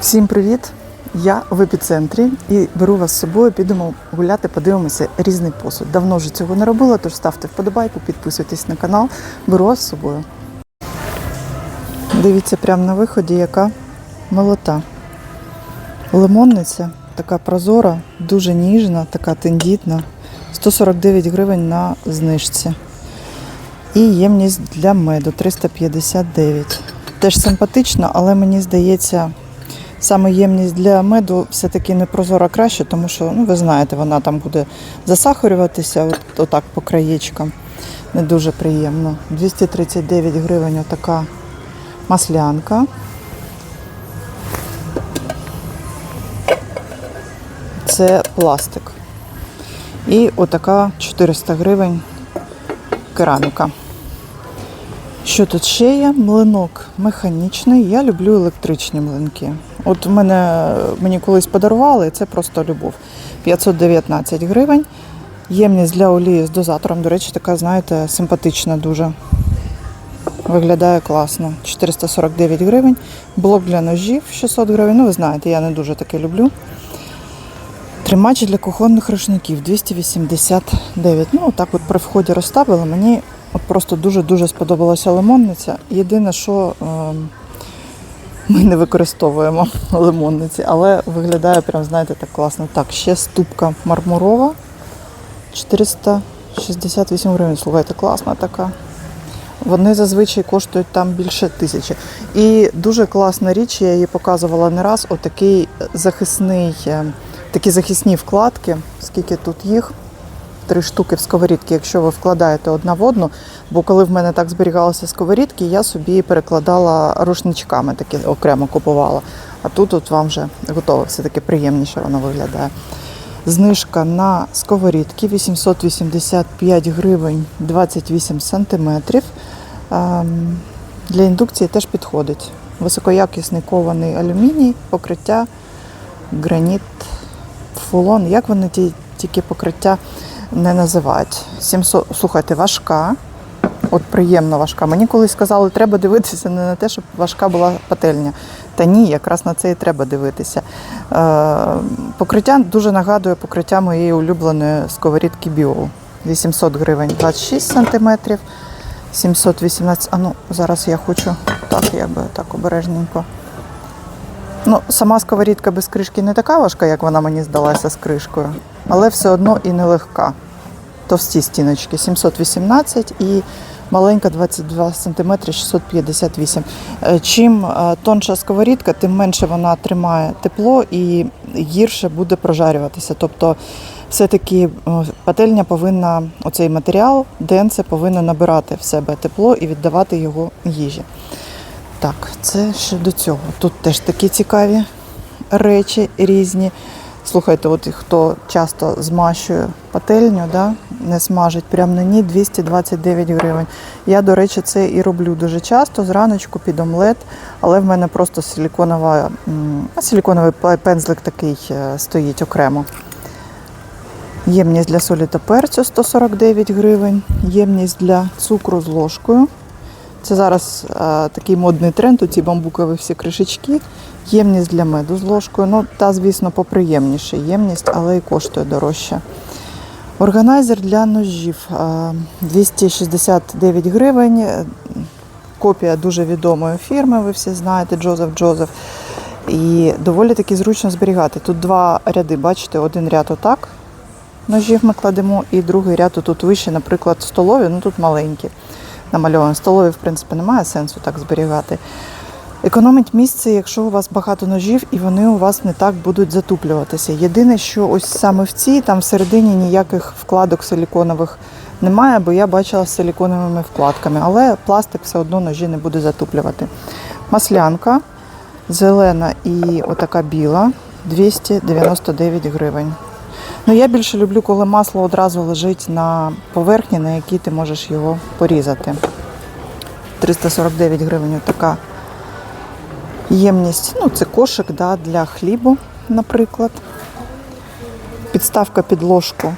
Всім привіт! Я в епіцентрі і беру вас з собою, підемо гуляти, подивимося різний посуд. Давно вже цього не робила, тож ставте вподобайку, підписуйтесь на канал, беру вас з собою. Дивіться прямо на виході, яка молота. Лимонниця така прозора, дуже ніжна, така тендітна. 149 гривень на знижці. І ємність для меду 359. Теж симпатично, але мені здається, саме ємність для меду все-таки не прозора краще, тому що, ну, ви знаєте, вона там буде засахарюватися от, отак по краєчкам. Не дуже приємно. 239 гривень отака маслянка. Це пластик. І отака 400 гривень кераміка. Що тут ще є? Млинок механічний. Я люблю електричні млинки. От мене мені колись подарували, це просто любов. 519 гривень. Ємність для олії з дозатором, до речі, така, знаєте, симпатична дуже. Виглядає класно. 449 гривень. Блок для ножів 600 гривень. Ну, ви знаєте, я не дуже таке люблю. Тримач для кухонних рушників 289. Ну, так от при вході розставили. Мені от просто дуже-дуже сподобалася лимонниця. Єдине, що е, ми не використовуємо лимонниці, але виглядає прям, знаєте, так класно. Так, ще ступка мармурова 468 гривень. Слухайте, класна така. Вони зазвичай коштують там більше тисячі. І дуже класна річ, я її показувала не раз. Отакий захисний, е, такі захисні вкладки, скільки тут їх. Три штуки в сковорідки, якщо ви вкладаєте одна в одну. Бо коли в мене так зберігалися сковорідки, я собі перекладала рушничками, такі окремо купувала. А тут от вам вже готове, все таки приємніше воно виглядає. Знижка на сковорідки 885 гривень 28 сантиметрів. Ем, Для індукції теж підходить. Високоякісний кований алюміній, покриття, граніт, фулон. Як вони ті тільки покриття не називають? 700, слухайте, важка. От приємно важка. Мені колись сказали, треба дивитися не на те, щоб важка була пательня. Та ні, якраз на це і треба дивитися. Е, покриття дуже нагадує покриття моєї улюбленої сковорідки Біол. 800 гривень 26 сантиметрів. 718. А ну, зараз я хочу так, якби так обережненько. Ну, сама сковорідка без кришки не така важка, як вона мені здалася з кришкою, але все одно і нелегка. Товсті стіночки 718 і маленька 22 см 658. Е, Чим е, тонша сковорідка, тим менше вона тримає тепло і гірше буде прожарюватися. Тобто, все-таки е, пательня повинна, оцей матеріал, денце повинно набирати в себе тепло і віддавати його їжі. Так, це щодо цього. Тут теж такі цікаві речі різні. Слухайте, от хто часто змащує пательню, да, не смажить прямо на ній 229 гривень. Я, до речі, це і роблю дуже часто, зраночку під омлет, але в мене просто силіконова, силіконовий пензлик такий е, стоїть окремо. Ємність для солі та перцю 149 гривень, ємність для цукру з ложкою. Це зараз е, такий модний тренд, у ці бамбукові всі кришечки. Ємність для меду з ложкою. Ну, та, звісно, поприємніше ємність, але і коштує дорожче. Органайзер для ножів е, 269 гривень. Е, Копія дуже відомої фірми, ви всі знаєте, Джозеф Джозеф. І доволі таки зручно зберігати. Тут два ряди, бачите, один ряд отак ножів ми кладемо, і другий ряд тут вище, наприклад, столові, ну тут маленькі намальовані. Столові, в принципі, немає сенсу так зберігати. Економить місце, якщо у вас багато ножів і вони у вас не так будуть затуплюватися. Єдине, що ось саме в цій, там всередині ніяких вкладок силіконових немає, бо я бачила з силіконовими вкладками, але пластик все одно ножі не буде затуплювати. Маслянка зелена і отака біла 299 гривень. Ну, я більше люблю, коли масло одразу лежить на поверхні, на якій ти можеш його порізати. 349 гривень така ємність. Ну, це кошик да, для хлібу, наприклад. Підставка під ложку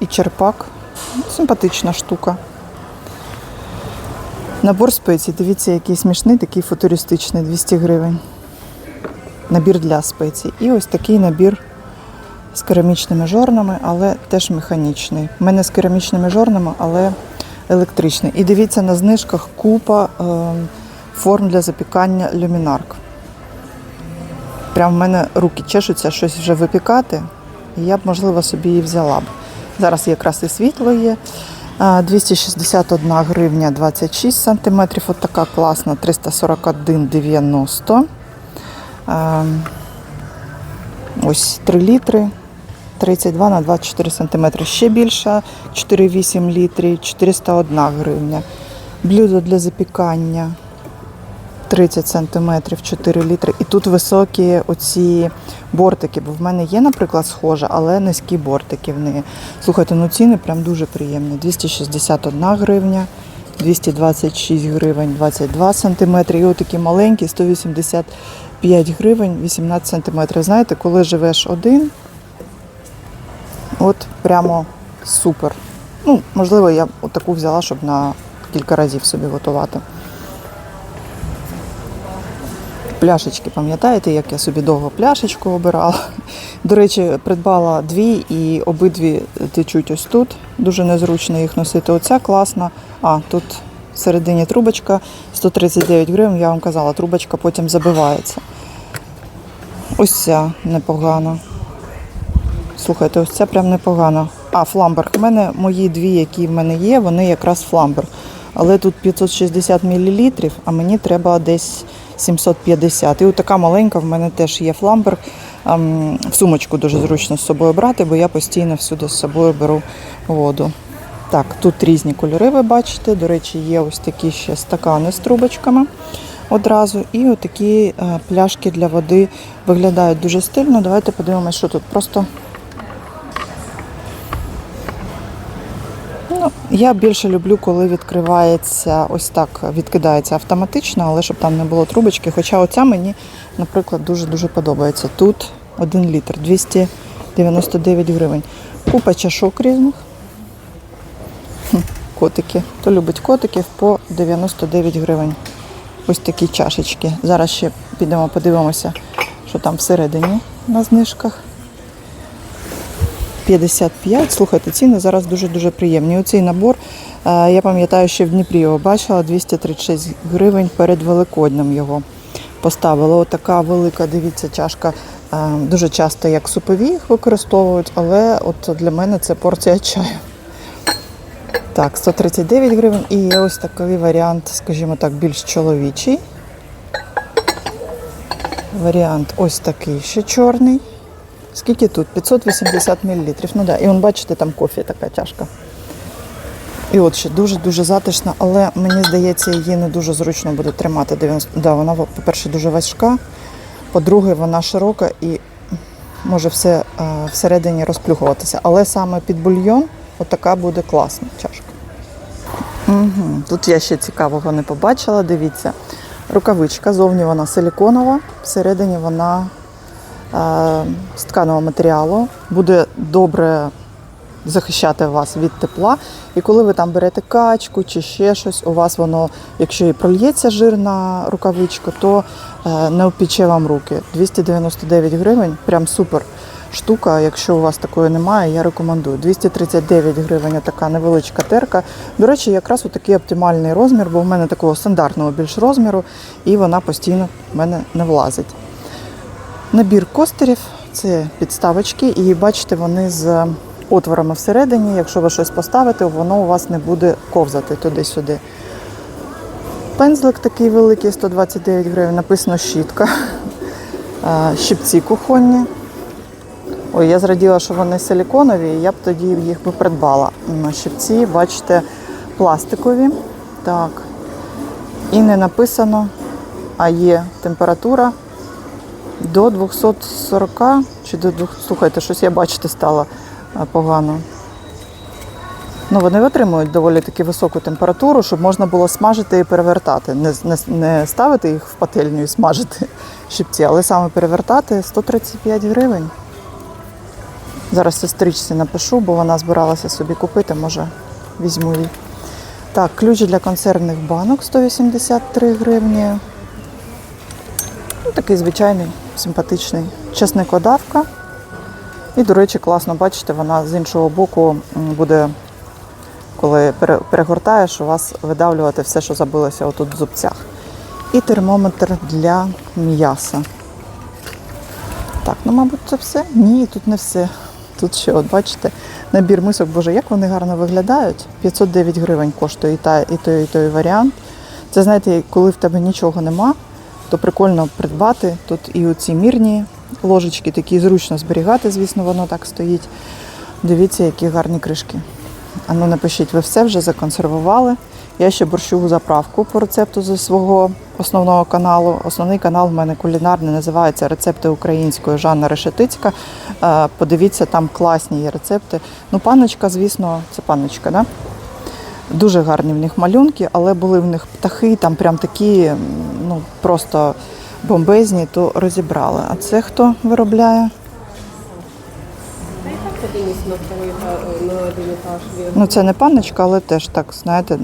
і черпак. Симпатична штука. Набор спецій, дивіться, який смішний, такий футуристичний, 200 гривень. набір для спецій. І ось такий набір з керамічними жорнами, але теж механічний. У мене з керамічними жорнами, але електричний. І дивіться, на знижках купа е, форм для запікання люмінарк. Прям в мене руки чешуться щось вже випікати, і я б, можливо, собі її взяла б. Зараз якраз і світло є. 261 гривня 26 сантиметрів. От така класна 341,90. Ось 3 літри. 32 на 24 сантиметри. Ще більша 4,8 літрів, 401 гривня. Блюдо для запікання 30 сантиметрів, 4 літри. І тут високі оці бортики, бо в мене є, наприклад, схожа, але низькі бортики в неї. Слухайте, ну ціни прям дуже приємні. 261 гривня, 226 гривень, 22 сантиметри. І отакі маленькі, 185 гривень, 18 сантиметрів. Знаєте, коли живеш один, от прямо супер. Ну, можливо, я таку взяла, щоб на кілька разів собі готувати. Пляшечки, пам'ятаєте, як я собі довго пляшечку обирала? До речі, придбала дві і обидві течуть ось тут. Дуже незручно їх носити. Оця класна. А, тут всередині трубочка 139 гривень, я вам казала, трубочка потім забивається. Ось ця непогана. Слухайте, ось ця прям непогана. А, фламберг. У мене мої дві, які в мене є, вони якраз фламберг. Але тут 560 мл, а мені треба десь 750. І от така маленька в мене теж є фламберг. Ем, сумочку дуже зручно з собою брати, бо я постійно всюди з собою беру воду. Так, тут різні кольори, ви бачите. До речі, є ось такі ще стакани з трубочками одразу. І отакі е, пляшки для води виглядають дуже стильно. Давайте подивимося, що тут. Просто я більше люблю, коли відкривається ось так, відкидається автоматично, але щоб там не було трубочки. Хоча оця мені, наприклад, дуже-дуже подобається. Тут 1 літр 299 гривень. Купа чашок різних. Котики. Хто любить котиків по 99 гривень. Ось такі чашечки. Зараз ще підемо подивимося, що там всередині на знижках. 55. Слухайте, ціни зараз дуже-дуже приємні. Оцей набор, е, я пам'ятаю, що в Дніпрі його бачила, 236 гривень перед Великоднем його поставили. Отака велика, дивіться, чашка. Е, Дуже часто як супові їх використовують, але от для мене це порція чаю. Так, 139 гривень. І є ось такий варіант, скажімо так, більш чоловічий. Варіант ось такий ще чорний. Скільки тут? 580 мл. Ну да, і он, бачите, там кофе така чашка. І от ще дуже-дуже затишна, але мені здається, її не дуже зручно буде тримати. 90... Да, вона, по-перше, дуже важка, по-друге, вона широка і може все е, всередині розплюхуватися. Але саме під бульйон отака буде класна чашка. Угу. Тут я ще цікавого не побачила. Дивіться, рукавичка, зовні вона силіконова, всередині вона з тканого матеріалу, буде добре захищати вас від тепла. І коли ви там берете качку чи ще щось, у вас воно, якщо і прольється жир на рукавичку, то е, не опіче вам руки. 299 гривень, прям супер штука. Якщо у вас такої немає, я рекомендую. 239 гривень така невеличка терка. До речі, якраз такий оптимальний розмір, бо в мене такого стандартного більш розміру, і вона постійно в мене не влазить. Набір костерів це підставочки, і бачите, вони з отворами всередині. Якщо ви щось поставите, воно у вас не буде ковзати туди-сюди. Пензлик такий великий, 129 гривень, написано щітка. Щипці кухонні. Ой, я зраділа, що вони силіконові, я б тоді їх би придбала. Щипці, бачите, пластикові. Так. І не написано, а є температура до 240 чи до 200, слухайте, щось я бачити стало е, погано. Ну, вони витримують доволі таки високу температуру, щоб можна було смажити і перевертати. Не, не, не ставити їх в пательню і смажити щипці, але саме перевертати 135 гривень. Зараз сестричці напишу, бо вона збиралася собі купити, може візьму її. Так, ключ для консервних банок 183 гривні. Ну, такий звичайний симпатичний чесникодавка. І, до речі, класно бачите, вона з іншого боку буде, коли пере- перегортаєш, у вас видавлювати все, що забилося отут в зубцях. І термометр для м'яса. Так, ну, мабуть, це все? Ні, тут не все. Тут ще, от бачите, набір мисок, боже, як вони гарно виглядають. 509 гривень коштує і, та, і той, і той варіант. Це знаєте, коли в тебе нічого нема, то прикольно придбати. Тут і оці мірні ложечки, такі зручно зберігати, звісно, воно так стоїть. Дивіться, які гарні кришки. А ну напишіть, ви все вже законсервували. Я ще борщову заправку по рецепту зі свого основного каналу. Основний канал в мене кулінарний, називається Рецепти української Жанна Решетицька. Е, Подивіться, там класні є рецепти. Ну, паночка, звісно, це паночка, да? Дуже гарні в них малюнки, але були в них птахи, там прям такі, ну просто бомбезні, то розібрали. А це хто виробляє? Етаж він. Ну, це не панночка, але теж так, знаєте,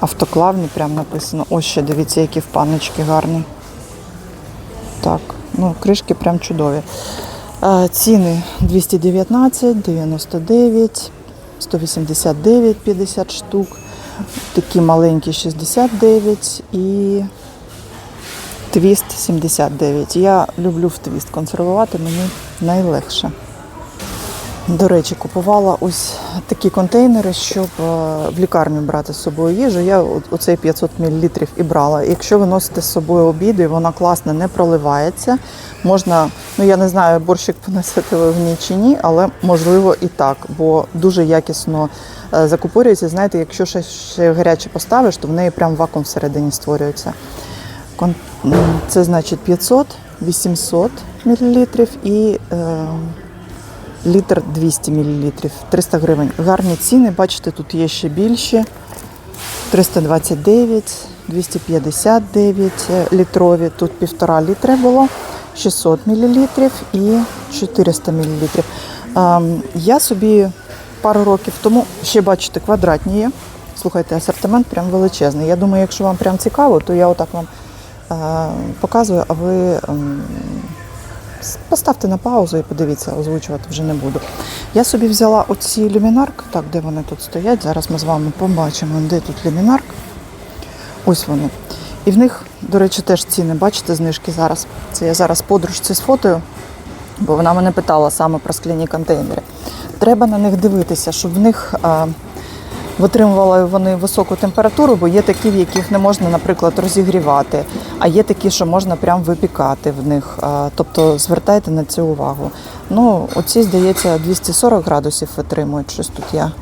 автоклавні прям написано. Ось ще дивіться, які в панночки гарні. Так, ну, кришки прям чудові. Е, Ціни 219, 99, 189, 50 штук. Такі маленькі 69 і твіст 79. Я люблю в твіст консервувати, мені найлегше. До речі, купувала ось такі контейнери, щоб е, в лікарню брати з собою їжу. Я оцей 500 мл і брала. Якщо ви носите з собою обіди, вона класно не проливається. Можна, ну я не знаю, борщик понесете ви в ній чи ні, але можливо і так, бо дуже якісно е, закупорюється. Знаєте, якщо ще, ще гаряче поставиш, то в неї прям вакуум всередині створюється. Це значить 500, 800 мл і. Е, літр 200 мл, 300 гривень. Гарні ціни, бачите, тут є ще більші. 329, 259 е, літрові. Тут півтора літри було, 600 мл і 400 мл. Ем, Я собі пару років тому, ще бачите, квадратні є. Слухайте, асортимент прям величезний. Я думаю, якщо вам прям цікаво, то я отак вам е, показую, а ви ем, Поставте на паузу і подивіться, озвучувати вже не буду. Я собі взяла оці люмінарк, так, де вони тут стоять. Зараз ми з вами побачимо, де тут люмінарк. Ось вони. І в них, до речі, теж ціни, бачите, знижки зараз. Це я зараз подружці з фотою, бо вона мене питала саме про скляні контейнери. Треба на них дивитися, щоб в них витримували вони високу температуру, бо є такі, в яких не можна, наприклад, розігрівати, а є такі, що можна прям випікати в них. Тобто звертайте на це увагу. Ну, оці, здається, 240 градусів витримують. Щось тут я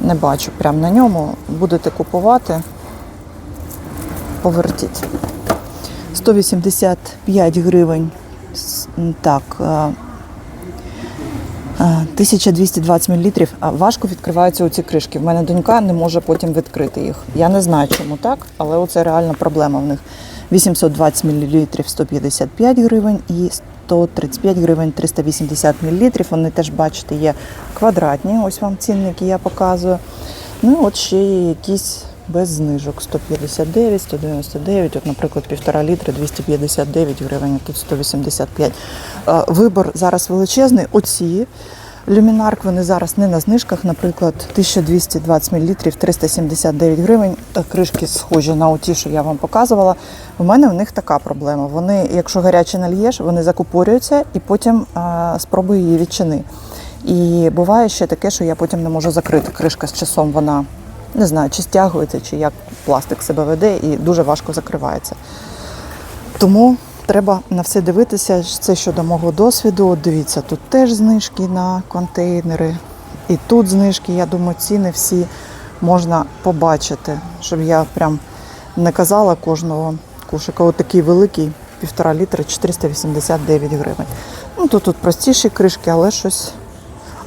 не бачу прямо на ньому. Будете купувати, повертіть. 185 гривень. Так. А, а, 1220 мл. Важко відкриваються оці кришки. В мене донька не може потім відкрити їх. Я не знаю, чому так, але оце реальна проблема в них. 820 мл 155 гривень і 135 гривень 380 мл. Вони теж, бачите, є квадратні. Ось вам цінники я показую. Ну от ще є якісь без знижок 159, 199, от, наприклад, півтора літри 259 гривень, тут 185. Е, Вибор зараз величезний. Оці люмінарк вони зараз не на знижках, наприклад, 1220 мл 379 гривень. Кришки схожі на ті, що я вам показувала. У мене в них така проблема. Вони, якщо гаряче нальєш, вони закупорюються і потім спробуй її відчини. І буває ще таке, що я потім не можу закрити. Кришка з часом вона не знаю, чи стягується, чи як пластик себе веде, і дуже важко закривається. Тому треба на все дивитися. Це щодо мого досвіду. Дивіться, тут теж знижки на контейнери, і тут знижки. Я думаю, ціни всі можна побачити, щоб я прям не казала кожного кошика. От такий великий, півтора літра, 489 гривень. Ну тут, тут простіші кришки, але щось.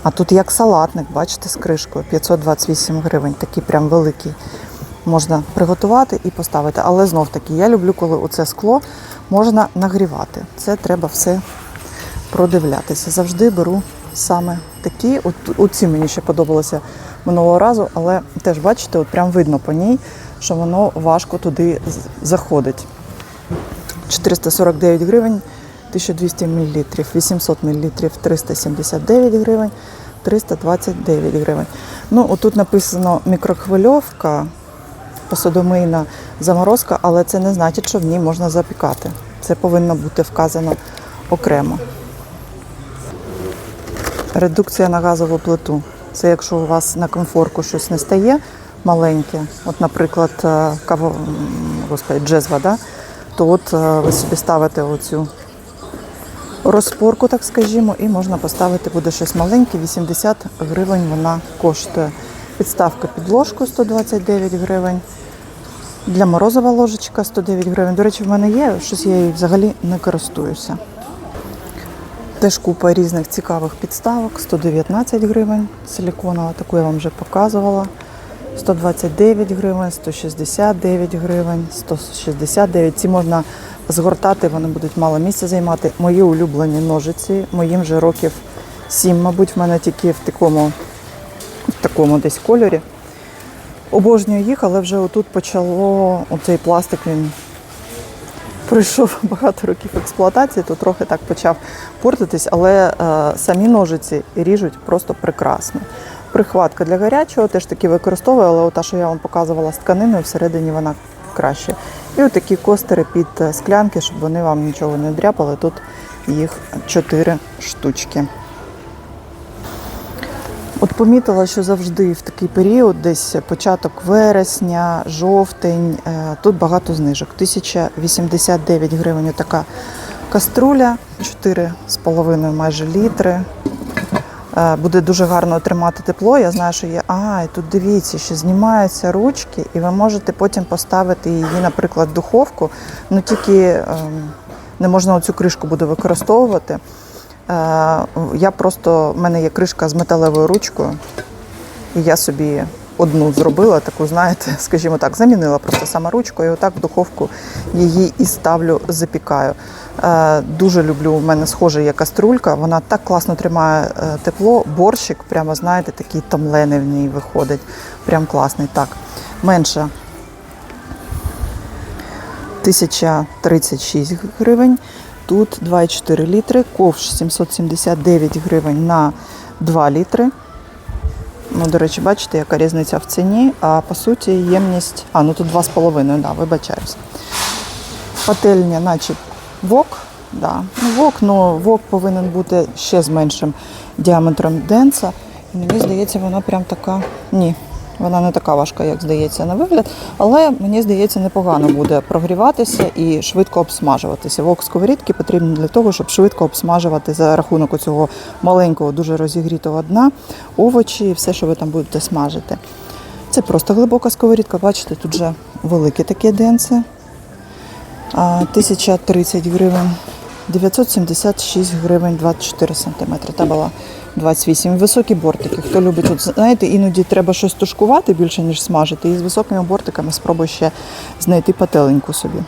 А тут як салатник, бачите, з кришкою 528 гривень, такий прям великий. Можна приготувати і поставити. Але знов таки, я люблю, коли оце скло можна нагрівати. Це треба все продивлятися. Завжди беру саме такі. Оці мені ще подобалося минулого разу, але теж бачите, от прям видно по ній, що воно важко туди заходить. 449 гривень, 1200 мл, 800 мл 379 гривень, 329 гривень. Ну, отут написано мікрохвильовка, посудомийна заморозка, але це не значить, що в ній можна запікати. Це повинно бути вказано окремо. Редукція на газову плиту. Це якщо у вас на комфорку щось не стає маленьке, от, наприклад, е, каво, господи, джезва, да? то от е, ви собі ставите оцю розпорку, так скажімо, і можна поставити буде щось маленьке, 80 гривень вона коштує. Підставка під ложку 129 гривень. Для морозова ложечка 109 гривень. До речі, в мене є, щось я її взагалі не користуюся. Теж купа різних цікавих підставок, 119 гривень силіконова, таку я вам вже показувала. 129 гривень, 169 гривень, 169. Ці можна згортати, вони будуть мало місця займати. Мої улюблені ножиці, моїм вже років 7, мабуть, в мене тільки в такому, в такому десь кольорі. Обожнюю їх, але вже отут почало оцей пластик, він пройшов багато років експлуатації, то трохи так почав портитись, але е, самі ножиці ріжуть просто прекрасно. Прихватка для гарячого теж таки використовую, але ота, що я вам показувала з тканиною, всередині вона краще. І отакі костери під е, склянки, щоб вони вам нічого не дряпали. Тут їх 4 штучки. От помітила, що завжди в такий період, десь початок вересня, жовтень, е, тут багато знижок. 1089 гривень така каструля, 4,5 майже літри. Е, Буде дуже гарно тримати тепло. Я знаю, що є. А, і тут дивіться, що знімаються ручки, і ви можете потім поставити її, наприклад, в духовку. Ну тільки ем, не можна оцю кришку буде використовувати. Е, Я просто, в мене є кришка з металевою ручкою, і я собі одну зробила, таку, знаєте, скажімо так, замінила просто саме ручку, і отак в духовку її і ставлю, запікаю. Е, Дуже люблю, у мене схожа є каструлька, вона так класно тримає е, тепло, борщик, прямо, знаєте, такий томлений в ній виходить. Прям класний. Так, менше 1036 гривень. Тут 2,4 літри, ковш 779 гривень на 2 літри. Ну, до речі, бачите, яка різниця в ціні, а по суті ємність. А, ну тут 2,5, да, вибачаюсь. Пательня, наче вок. Да. Ну, вок, ну вок повинен бути ще з меншим діаметром денса. І мені здається, вона прям така. Ні, вона не така важка, як здається на вигляд, але мені здається, непогано буде прогріватися і швидко обсмажуватися. Вок сковорідки потрібен для того, щоб швидко обсмажувати за рахунок цього маленького, дуже розігрітого дна овочі і все, що ви там будете смажити. Це просто глибока сковорідка. Бачите, тут вже великі такі денси. А, 1030 гривень, 976 гривень 24 сантиметри. Та була 28. Високі бортики. Хто любить, от, знаєте, іноді треба щось тушкувати більше, ніж смажити. І з високими бортиками спробуй ще знайти пателеньку собі.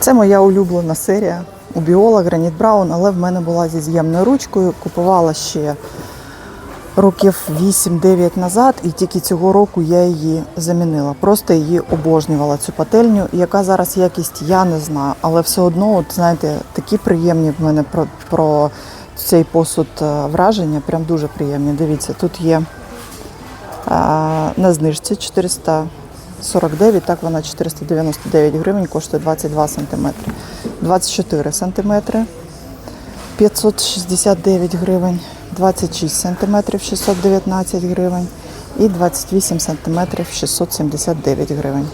Це моя улюблена серія у біола Граніт Браун, але в мене була зі з'ємною ручкою. Купувала ще років 8-9 назад, і тільки цього року я її замінила. Просто її обожнювала цю пательню. Яка зараз якість, я не знаю, але все одно, от знаєте, такі приємні в мене про, про цей посуд е, враження, прям дуже приємні. Дивіться, тут є на знижці 449, так вона 499 гривень, коштує 22 сантиметри. 24 сантиметри, 569 гривень, 26 сантиметрів 619 гривень і 28 сантиметрів 679 гривень.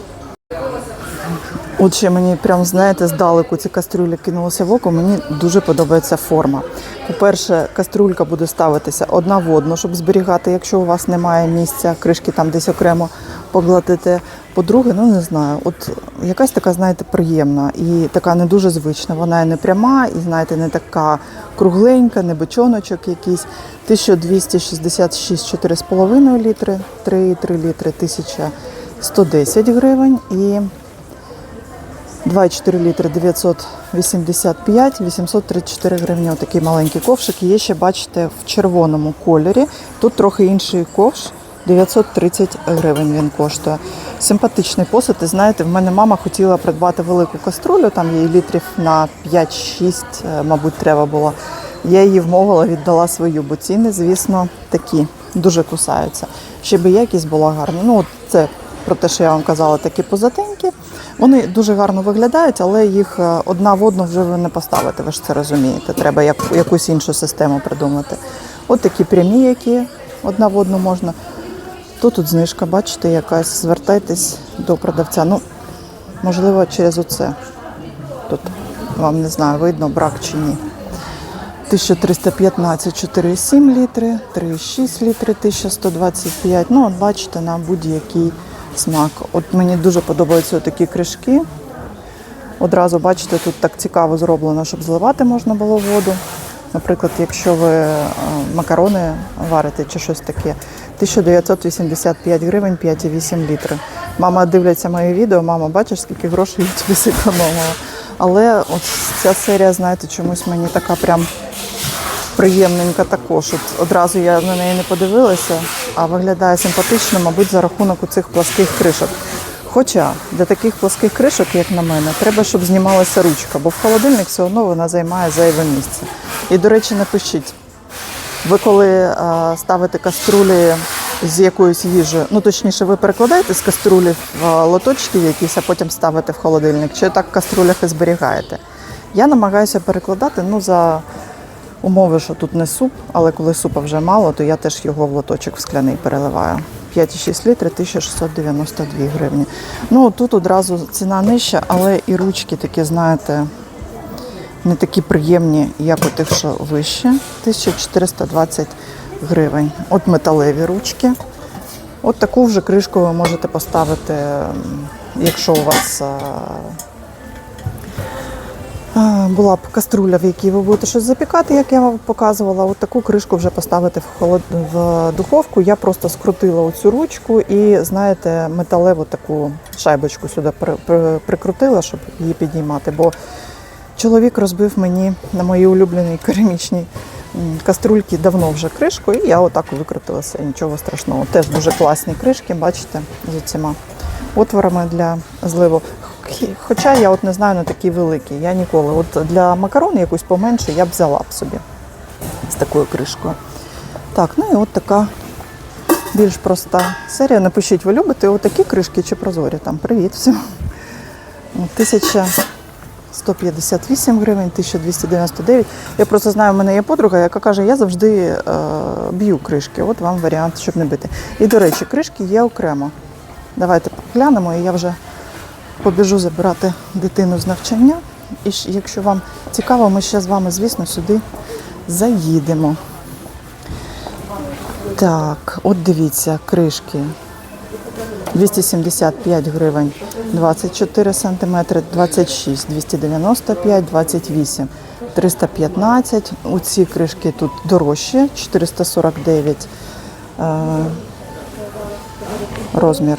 От ще мені прям, знаєте, здалеку ці кастрюлі кинулося в око. Мені дуже подобається форма. По-перше, кастрюлька буде ставитися одна в одну, щоб зберігати, якщо у вас немає місця, кришки там десь окремо поглотити. По-друге, ну не знаю, от якась така, знаєте, приємна і така не дуже звична. Вона і не пряма, і знаєте, не така кругленька, не бочоночок якийсь. 1266 4,5 літри, 3,3 літри 1110 гривень і 2,4 літри 985, 834 гривні. Отакий маленький ковшик. Є ще, бачите, в червоному кольорі. Тут трохи інший ковш. 930 гривень він коштує. Симпатичний посуд. І знаєте, в мене мама хотіла придбати велику каструлю, там їй літрів на 5-6, е, мабуть, треба було. Я її вмовила, віддала свою, бо ціни, звісно, такі дуже кусаються. Ще би якість була гарна. Ну, це про те, що я вам казала, такі позатенькі. Вони дуже гарно виглядають, але їх е, одна в одну вже ви не поставите, ви ж це розумієте. Треба як, якусь іншу систему придумати. От такі прямі, які одна в одну можна. То тут знижка, бачите, якась. Звертайтесь до продавця. Ну, можливо, через оце. Тут вам не знаю, видно брак чи ні. 1315 4,7 літри, 3,6 літри, 1125. Ну, от бачите, на будь-який смак. От мені дуже подобаються такі кришки. Одразу бачите, тут так цікаво зроблено, щоб зливати можна було воду. Наприклад, якщо ви е, макарони варите чи щось таке, 1985 гривень 5,8 літри. Мама дивляться моє відео, мама, бачиш, скільки грошей я тобі зекономила. Але от ця серія, знаєте, чомусь мені така прям приємненька також. От одразу я на неї не подивилася, а виглядає симпатично, мабуть, за рахунок у цих пласких кришок. Хоча для таких пласких кришок, як на мене, треба, щоб знімалася ручка, бо в холодильник все одно вона займає зайве місце. І, до речі, напишіть, ви коли е, ставите каструлі з якоюсь їжею, ну точніше, ви перекладаєте з каструлі в е, лоточки якісь, а потім ставите в холодильник, чи так в каструлях і зберігаєте. Я намагаюся перекладати ну, за умови, що тут не суп, але коли супа вже мало, то я теж його в лоточок в скляний переливаю. 5,6 літри 1692 гривні. Ну тут одразу ціна нижча, але і ручки такі, знаєте, не такі приємні, як у тих, що вище. 1420 гривень. От металеві ручки. От таку вже кришку ви можете поставити, якщо у вас е, була б каструля, в якій ви будете щось запікати, як я вам показувала. От таку кришку вже поставити в, холод... в духовку. Я просто скрутила оцю ручку і, знаєте, металеву таку шайбочку сюди при... при- прикрутила, щоб її підіймати. Бо Чоловік розбив мені на моїй улюбленій керамічній м, каструльці давно вже кришку, і я отак викрутилася, нічого страшного. Теж дуже класні кришки, бачите, з цими отворами для зливу. Хоча я от не знаю на такі великі. Я ніколи. От для макарон якусь поменше я б взяла б собі з такою кришкою. Так, ну і от така більш проста серія. Напишіть, ви любите отакі кришки чи прозорі? Там привіт всім. Тисяча. 158 гривень, 1299. Я просто знаю, в мене є подруга, яка каже, я завжди е, б'ю кришки. От вам варіант, щоб не бити. І, до речі, кришки є окремо. Давайте поглянемо, і я вже побіжу забирати дитину з навчання. І якщо вам цікаво, ми ще з вами, звісно, сюди заїдемо. Так, от дивіться, кришки 275 гривень, 24 сантиметри, 26, 295, 28, 315. У ці кришки тут дорожчі, 449 е, розмір.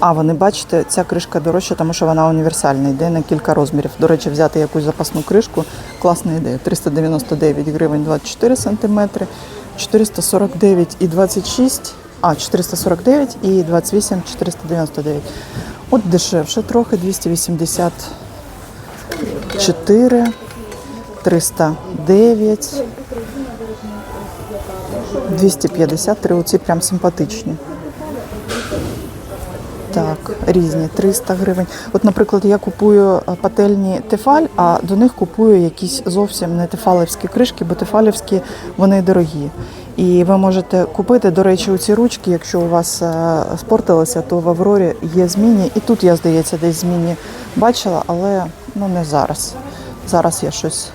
А, вони бачите, ця кришка дорожча, тому що вона універсальна, йде на кілька розмірів. До речі, взяти якусь запасну кришку класна ідея. 399 гривень 24 сантиметри, 449 і 26, а 449 і 28 499. От дешевше трохи 284, 309, 253. Оці прям симпатичні. Так, різні 300 гривень. От, наприклад, я купую е, пательні тефаль, а до них купую якісь зовсім не тефалівські кришки, бо тефалівські вони дорогі. І ви можете купити, до речі, у ці ручки, якщо у вас е, спортилося, то в Аврорі є зміні. І тут я, здається, десь зміні бачила, але ну не зараз. Зараз я щось.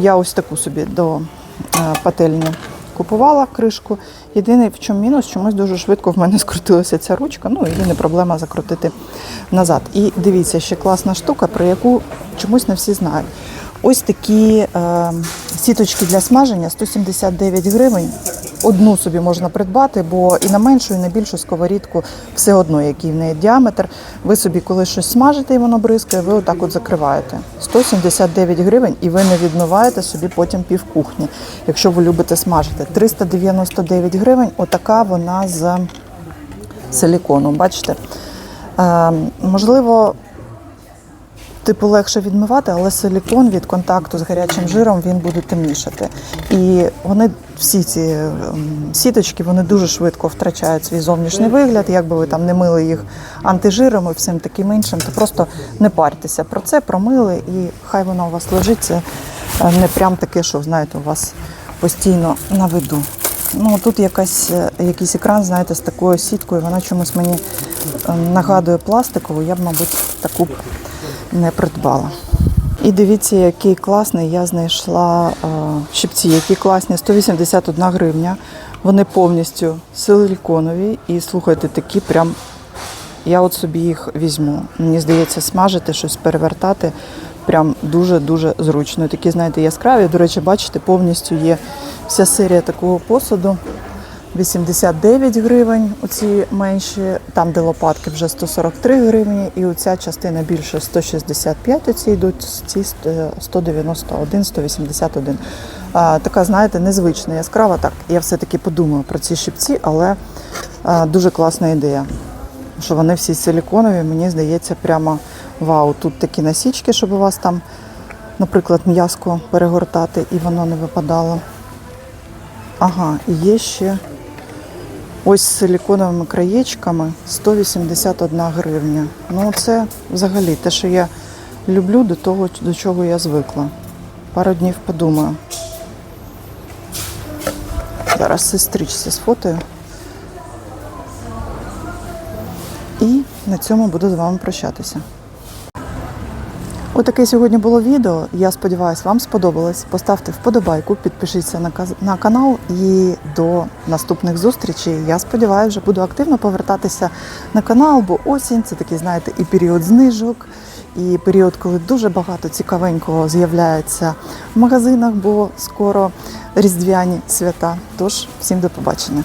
Я ось таку собі до е, пательні купувала кришку. Єдиний в чому мінус, чомусь дуже швидко в мене скрутилася ця ручка, ну і не проблема закрутити назад. І дивіться, ще класна штука, про яку чомусь не всі знають. Ось такі е, сіточки для смаження 179 гривень. Одну собі можна придбати, бо і на меншу, і на більшу сковорідку все одно, який в неї діаметр. Ви собі, коли щось смажите і воно бризкає, ви отак от закриваєте. 179 гривень, і ви не відмиваєте собі потім пів кухні, якщо ви любите смажити. 399 гривень, отака вона з силікону. Бачите? Е, можливо, типу легше відмивати, але силікон від контакту з гарячим жиром він буде темнішати. І вони всі ці ем, сіточки вони дуже швидко втрачають свій зовнішній вигляд. Якби ви там не мили їх антижиром і всім таким іншим, то просто не парьтеся про це, промили, і хай воно у вас лежить. Це е, не прям таке, що знаєте, у вас постійно на виду. Ну тут якась, е, якийсь екран, знаєте, з такою сіткою, вона чомусь мені е, нагадує пластикову, я б, мабуть, таку б не придбала. І дивіться, який класний я знайшла е, щипці, які класні, 181 гривня. Вони повністю силиконові і слухайте, такі прям. Я от собі їх візьму. Мені здається, смажити щось перевертати прям дуже-дуже зручно. Такі, знаєте, яскраві. До речі, бачите, повністю є вся серія такого посуду. 89 гривень, оці менші, там, де лопатки вже 143 гривні, і оця частина більше 165, оці йдуть, ці е, 191, 181. А, така, знаєте, незвична, яскрава. Так, я все-таки подумаю про ці щипці, але а, дуже класна ідея. Що вони всі силіконові, мені здається, прямо вау. Тут такі насічки, щоб у вас там, наприклад, м'язко перегортати і воно не випадало. Ага, і є ще ось з силіконовими краєчками 181 гривня. Ну, це взагалі те, що я люблю, до того, до чого я звикла. Пару днів подумаю. Зараз сестричці сфотою. І на цьому буду з вами прощатися. Отаке сьогодні було відео. Я сподіваюся, вам сподобалось. Поставте вподобайку, підпишіться на, канал і до наступних зустрічей. Я сподіваюся, вже буду активно повертатися на канал, бо осінь це такий, знаєте, і період знижок, і період, коли дуже багато цікавенького з'являється в магазинах, бо скоро різдвяні свята. Тож всім до побачення.